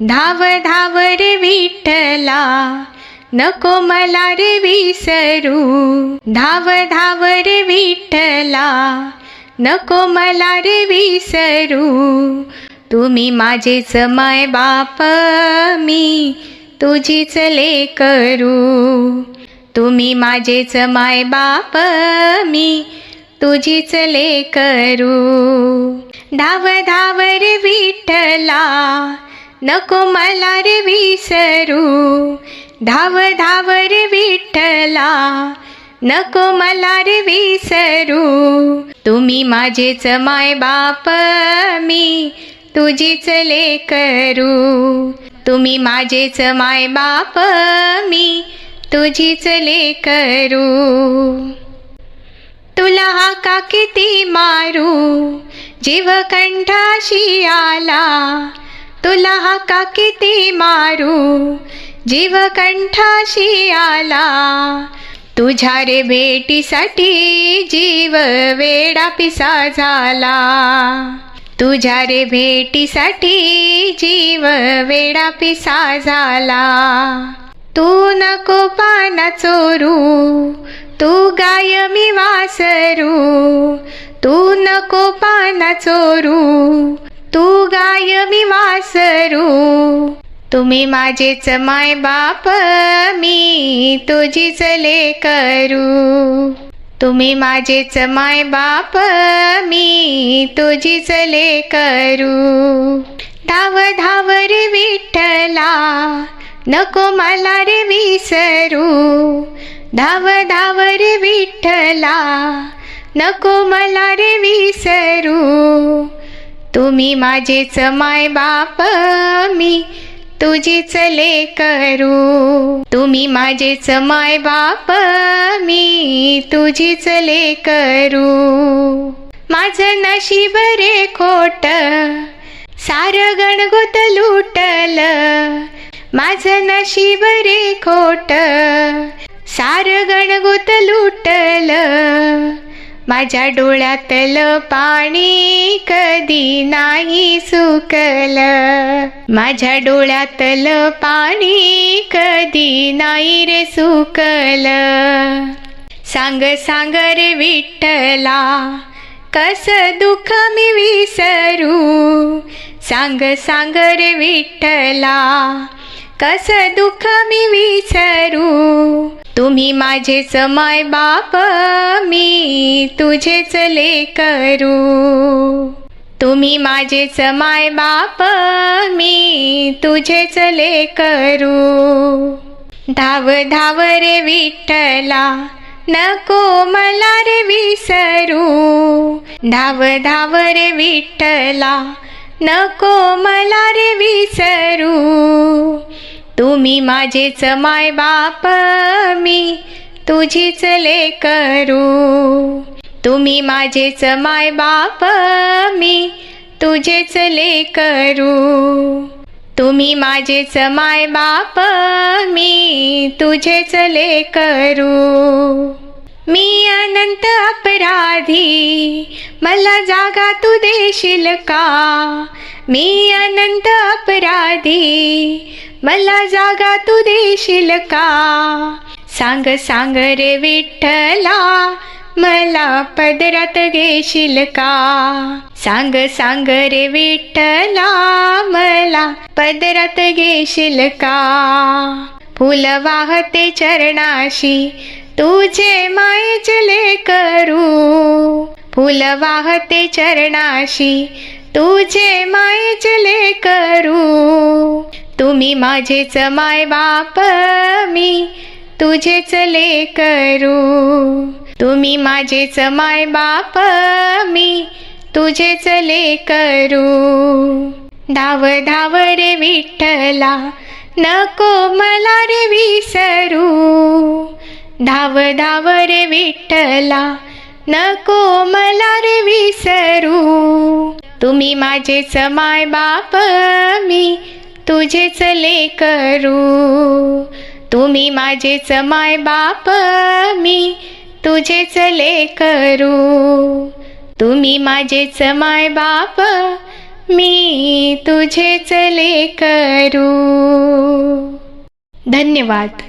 धाव धाव रे विठ्ठला नको मला रे विसरू. धाव धाव रे विठ्ठला नको मला रे विसरू. तुम्ही माझेच माय बाप मी तुझीच लेकरू तुम्ही माझेच माय बाप मी तुझीच लेकरू धाव धाव रे विठ्ठला नको मला रे विसरू. धाव धाव रे विठ्ठला. नको मला रे विसरू. तुम्ही माझेच माय बाप मी तुझीच लेकरू. तुम्ही माझेच माय बाप मी तुझीच लेकरू. तुला हा का किती मारू? जीव कंठाशी आला. तुला हा किती मारू जीव कंठाशी आला. तुझ्या रे भेटीसाठी जीव वेडा पिसा झाला. तुझ्या रे भेटीसाठी जीव वेडा पिसा झाला. तू नको पाना चोरू तू गाय मी वासरू तू नको पाना चोरू. तू गाय मी वासरू. तुम्ही माझेच माय बाप मी तुझीच लेकरू. तुम्ही माझेच माय बाप मी तुझीच लेकरू. धाव धाव रे विठ्ठला नको मला रे विसरू. धाव धाव रे विठ्ठला नको मला रे विसरू. तुम्ही माझेच माय बाप मी तुझीच लेकरू. तुम्ही माझेच माय बाप मी तुझीच लेकरू. माझं नशीब रे खोट सार गणगोत लुटल. माझं नशीब रे खोट सार गणगोत लुटल. माझ्या डोळ्यातलं पाणी कधी नाही सुकल. माझ्या डोळ्यातलं पाणी कधी नाही रे सुकल. सांग सांग रे विठ्ठला कस दुःख मी विसरू? सांग सांग रे विठ्ठला कस दुःख मी विसरू? तुम्ही माझेच माय बाप मी तुझेच लेकरू. तुम्ही माझेच माय बाप मी तुझेच लेकरू. धाव धाव रे विठ्ठला नको मला रे विसरू. धाव धाव रे विठ्ठला नको मला रे विसरू. तुम्ही माझेच माय बाप मी तुझीच लेकरू. तुम्ही माझेच माय बाप मी तुझेच लेकरू. तुम्ही माझेच माय बाप मी तुझेच लेकरू. मी अनंत अपराधी मला जागा तू देशील का? मी अनंत अपराधी मला जागा तू देशील का? सांग सांग रे विठ्ठला मला पदरात घेशील का? सांग सांग रे विठ्ठला मला पदरात घेशील का? फुल वाहते चरणाशी तुझे मायेचले करू. फुल वाहते चरणाशी तुझे मायेचले करू. तुम्ही माझेच माय बाप मी तुझेच लेकरू तुम्ही माझेच माय बाप मी तुझेच लेकरू धाव धाव रे विठ्ठला नको मला रे विसरू. धाव धाव रे विठ्ठला नको मला रे विसरू. तुम्ही माझेच माय बाप मी तुझेच लेकरू. तुम्ही माझेच माय बाप मी तुझेच लेकरू. तुम्ही माझेच माय बाप मी तुझेच ले करू धन्यवाद.